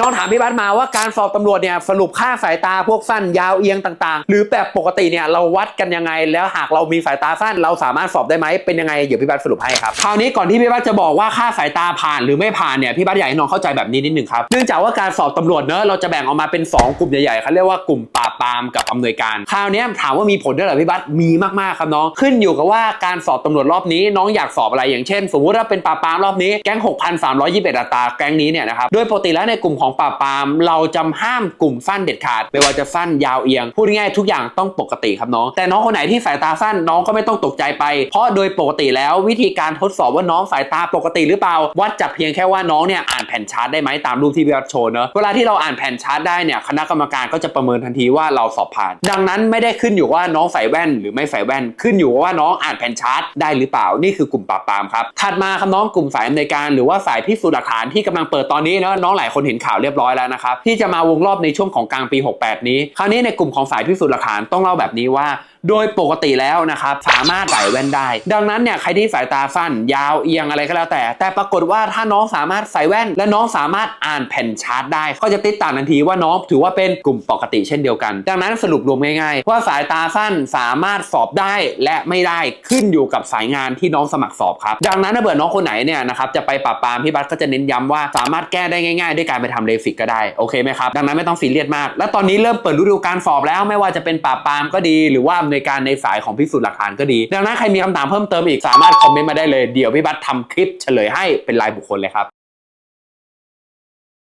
น้องถามพี่บัสมาว่าการสอบตำรวจเนี่ยสรุปค่าสายตาพวกสั้นยาวเอียงต่างๆ หรือแบบปกติเนี่ยเราวัดกันยังไง แล้วหากเรามีสายตาสั้นเราสามารถสอบได้ไหมเป็นยังไงเดี๋ยวพี่บัสสรุปให้ครับคราวนี้ก่อนที่พี่บัสจะบอกว่าค่าสายตาผ่านหรือไม่ผ่านเนี่ยพี่บัสอยากให้น้องเข้าใจแบบนี้นิดนึงครับเนื่องจากว่าการสอบตำรวจเนอะเราจะแบ่งออกมาเป็น 2 กลุ่มใหญ่ๆเขาเรียกว่ากลุ่มป รามกับอำนวยการคราวเนี้ยถามว่ามีผลด้วยเหรอพี่บัสมีมากๆครับน้องขึ้นอยู่กับว่าการสอบตำรวจรอบนี้น้องอยากสอบอะไรอย่างเช่น สมมติว่าเป็นปราบปรามรอบนี้แก๊ง 6,321อัตราแก๊งนี้เนี่ยนะครับโดยปกติแล้วในกลุ่มของปราบปรามเราจะห้ามกลุ่มสั้นเด็ดขาดไม่ว่าจะสั้นยาวเอียงพูดง่ายทุกอย่างต้องปกติครับน้อง แต่น้องคนไหนที่สายตาสั้นน้องก็ไม่ต้องตกใจไป เพราะโดยปกติแล้ววิธีการทดสอบว่าน้องสายตาปกติหรือเปล่า วัดจากเพียงแค่ว่าน้องเนี่ยอ่านแผ่นชาร์ตได้ไหมตามรูปที่พี่วัดโชว์เนอะเวลาที่เราอ่านแผ่นชาร์ตได้เนี่ยคณะกรรมการก็จะประเมินทันทีว่าเราสอบผ่าน ดังนั้นไม่ได้ขึ้นอยู่ว่าน้องใส่แว่นหรือไม่ใส่แว่น ขึ้นอยู่ว่าน้องอ่านแผ่นชาร์ตได้หรือเปล่านี่คือกลุ่มปราบปรามครับถัดมาครับน้องกลุ่มสายอำนวยการหรือว่าสายพิสูจน์หลักฐานที่กำลังเปิดตอนนี้เนอะน้องหลายคนเห็นข่าวเรียบร้อยแล้วนะครับที่จะมาวงรอบในช่วงของกลางปี 68 นี้ คราวนี้ในกลุ่มของสายพิสูจน์หลักฐานต้องเล่าแบบนี้ว่า โดยปกติแล้วนะครับสามารถใส่แว่นได้ ดังนั้นเนี่ยใครที่สายตาสั้น ยาวเอียงอะไรก็แล้วแต่ แต่ปรากฏว่าถ้าน้องสามารถใส่แว่น และน้องสามารถอ่านแผ่นชาร์ตได้ ก็จะติดตามทันทีว่าน้องถือว่าเป็นกลุ่มปกติเช่นเดียวกัน ดังนั้นสรุปรวมง่ายๆ ว่าสายตาสั้นสามารถสอบได้และไม่ได้ขึ้นอยู่กับสายงานที่น้องสมัครสอบครับ ดังนั้นถ้าเบื่อน้องคนไหนเนี่ยนะครับจะไปปราบปรามพี่บัสก็จะเน้นย้ำว่าสามารถแก้ได้ง่าย ๆ ด้วยการไปทำเลสิกก็ได้โอเคไหมครับดังนั้นไม่ต้องซีเรียสมาก และตอนนี้เริ่มเปิดฤดูการสอบแล้วไม่ว่าจะเป็นปราบปรามก็ดีหรือว่าในการในสายของพิสูจน์หลักฐานก็ดี ดังนั้นใครมีคำถามเพิ่มเติมอีกสามารถคอมเมนต์มาได้เลยเดี๋ยวพี่บัตรทำคลิปเฉลยให้เป็นรายบุคคลเลยครับ